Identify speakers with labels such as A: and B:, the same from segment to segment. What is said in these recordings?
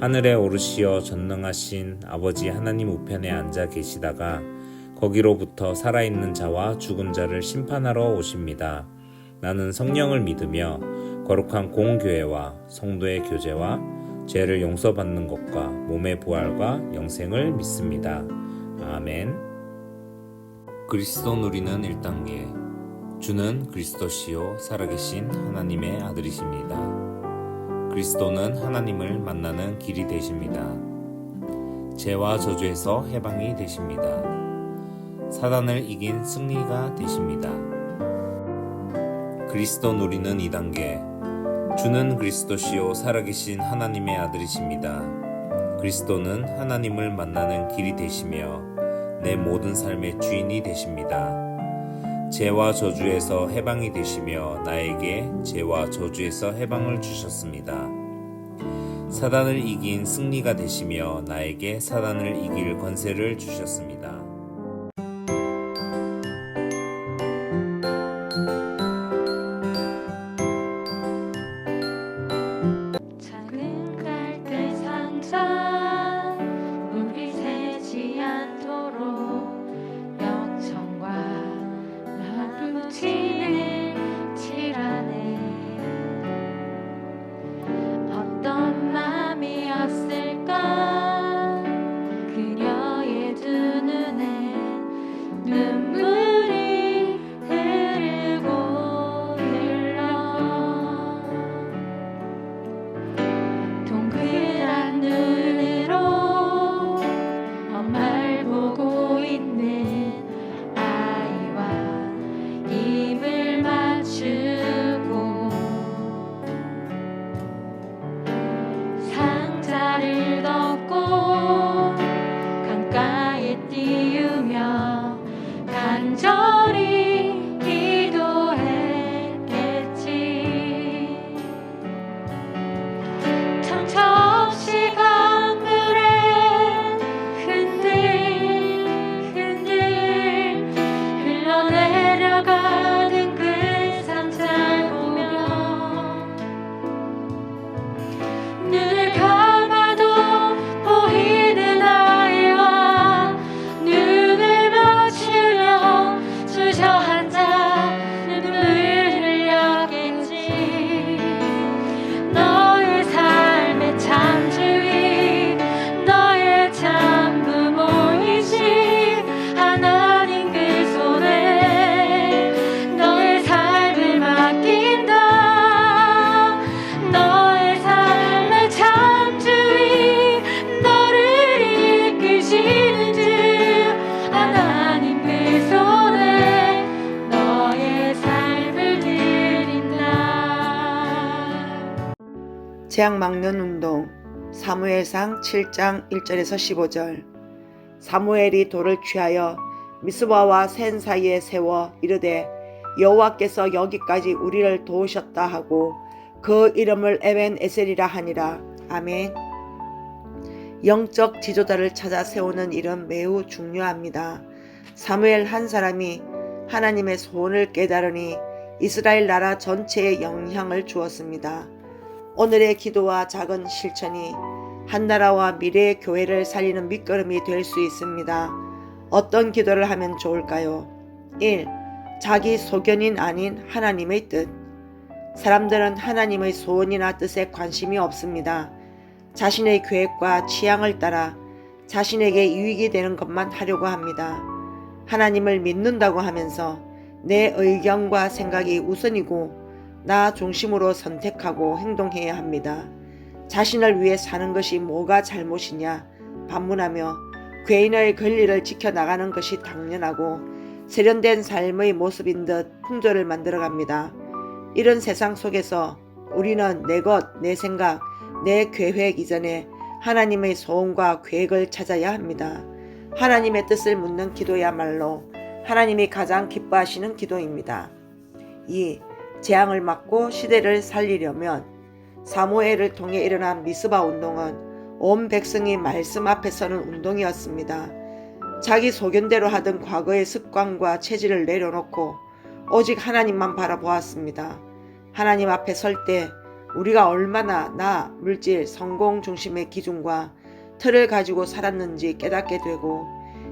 A: 하늘에 오르시어 전능하신 아버지 하나님 우편에 앉아 계시다가 거기로부터 살아있는 자와 죽은 자를 심판하러 오십니다. 나는 성령을 믿으며 거룩한 공교회와 성도의 교제와 죄를 용서받는 것과 몸의 부활과 영생을 믿습니다. 아멘. 그리스도 누리는 1단계. 주는 그리스도시요 살아계신 하나님의 아들이십니다. 그리스도는 하나님을 만나는 길이 되십니다. 죄와 저주에서 해방이 되십니다. 사단을 이긴 승리가 되십니다. 그리스도 누리는 2단계. 주는 그리스도시요 살아계신 하나님의 아들이십니다. 그리스도는 하나님을 만나는 길이 되시며 내 모든 삶의 주인이 되십니다. 죄와 저주에서 해방이 되시며 나에게 죄와 저주에서 해방을 주셨습니다. 사단을 이긴 승리가 되시며 나에게 사단을 이길 권세를 주셨습니다.
B: 재앙 막는 운동 사무엘상 7장 1절에서 15절 사무엘이 돌을 취하여 미스바와 센 사이에 세워 이르되 여호와께서 여기까지 우리를 도우셨다 하고 그 이름을 에벤 에셀이라 하니라 아멘 영적 지도자를 찾아 세우는 일은 매우 중요합니다. 사무엘 한 사람이 하나님의 소원을 깨달으니 이스라엘 나라 전체에 영향을 주었습니다. 오늘의 기도와 작은 실천이 한 나라와 미래의 교회를 살리는 밑거름이 될 수 있습니다. 어떤 기도를 하면 좋을까요? 1. 자기 소견인 아닌 하나님의 뜻. 사람들은 하나님의 소원이나 뜻에 관심이 없습니다. 자신의 계획과 취향을 따라 자신에게 유익이 되는 것만 하려고 합니다. 하나님을 믿는다고 하면서 내 의견과 생각이 우선이고 나 중심으로 선택하고 행동해야 합니다. 자신을 위해 사는 것이 뭐가 잘못이냐 반문하며 괴인의 권리를 지켜나가는 것이 당연하고 세련된 삶의 모습인 듯 풍조를 만들어갑니다. 이런 세상 속에서 우리는 내 것, 내 생각, 내 계획 이전에 하나님의 소원과 계획을 찾아야 합니다. 하나님의 뜻을 묻는 기도야말로 하나님이 가장 기뻐하시는 기도입니다. 2. 재앙을 막고 시대를 살리려면 사무엘을 통해 일어난 미스바 운동은 온 백성이 말씀 앞에 서는 운동이었습니다. 자기 소견대로 하던 과거의 습관과 체질을 내려놓고 오직 하나님만 바라보았습니다. 하나님 앞에 설 때 우리가 얼마나 나, 물질, 성공 중심의 기준과 틀을 가지고 살았는지 깨닫게 되고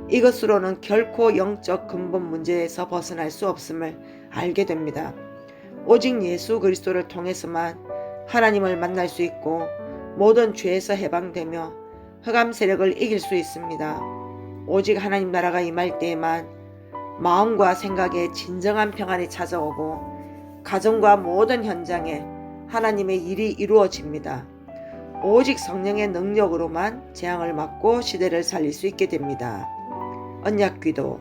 B: 이것으로는 결코 영적 근본 문제에서 벗어날 수 없음을 알게 됩니다. 오직 예수 그리스도를 통해서만 하나님을 만날 수 있고 모든 죄에서 해방되며 흑암 세력을 이길 수 있습니다. 오직 하나님 나라가 임할 때에만 마음과 생각에 진정한 평안이 찾아오고 가정과 모든 현장에 하나님의 일이 이루어집니다. 오직 성령의 능력으로만 재앙을 막고 시대를 살릴 수 있게 됩니다. 언약 기도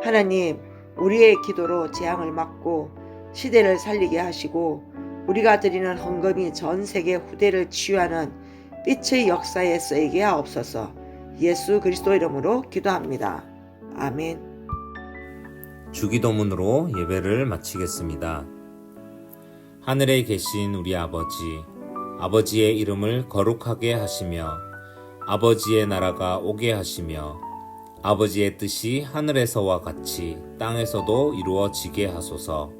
B: 하나님 우리의 기도로 재앙을 막고 시대를 살리게 하시고 우리가 드리는 헌금이 전 세계 후대를 치유하는 빛의 역사에 쓰이게 하옵소서 예수 그리스도 이름으로 기도합니다. 아멘.
A: 주기도문으로 예배를 마치겠습니다. 하늘에 계신 우리 아버지, 아버지의 이름을 거룩하게 하시며, 아버지의 나라가 오게 하시며, 아버지의 뜻이 하늘에서와 같이 땅에서도 이루어지게 하소서.